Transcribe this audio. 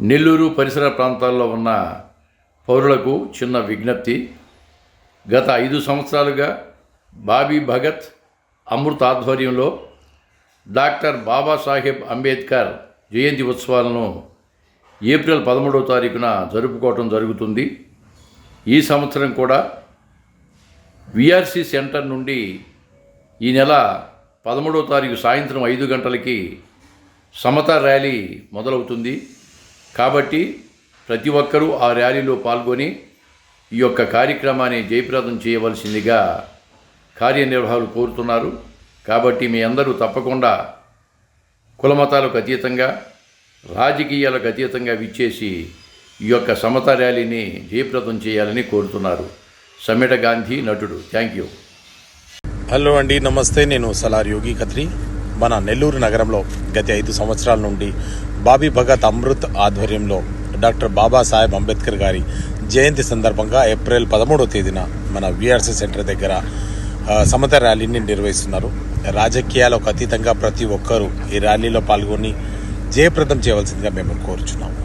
నెల్లూరు పరిసర ప్రాంతాల్లో ఉన్న పౌరులకు చిన్న విజ్ఞప్తి. గత ఐదు సంవత్సరాలుగా బాబీ భగత్ అమృత ఆధ్వర్యంలో డాక్టర్ బాబాసాహెబ్ అంబేద్కర్ జయంతి ఉత్సవాలను ఏప్రిల్ పదమూడవ తారీఖున జరుపుకోవటం జరుగుతుంది. ఈ సంవత్సరం కూడా విఆర్సి సెంటర్ నుండి ఈ నెల పదమూడవ తారీఖు సాయంత్రం ఐదు గంటలకి సమత ర్యాలీ మొదలవుతుంది. కాబట్టి ప్రతి ఒక్కరూ ఆ ర్యాలీలో పాల్గొని ఈ యొక్క కార్యక్రమాన్ని జయప్రదం చేయవలసిందిగా కార్యనిర్వాహకులు కోరుతున్నారు. కాబట్టి మీ అందరూ తప్పకుండా కులమతాలకు అతీతంగా రాజకీయాలకు అతీతంగా విచ్చేసి ఈ యొక్క సమత ర్యాలీని జయప్రదం చేయాలని కోరుతున్నారు. సమ్మెట గాంధీ నటుడు. Thank you. హలో అండి నమస్తే. నేను సలార్ యోగి ఖత్రి మన నెల్లూరు నగరంలో గత ఐదు సంవత్సరాల నుండి బాబీ భగత్ అమృత్ ఆధ్వర్యంలో డాక్టర్ బాబాసాహెబ్ అంబేద్కర్ గారి జయంతి సందర్భంగా ఏప్రిల్ పదమూడవ తేదీన మన విఆర్సీ సెంటర్ దగ్గర సమత ర్యాలీని నిర్వహిస్తున్నారు. రాజకీయాలకు అతీతంగా ప్రతి ఒక్కరూ ఈ ర్యాలీలో పాల్గొని జయప్రదం చేయవలసిందిగా మేము కోరుచున్నాము.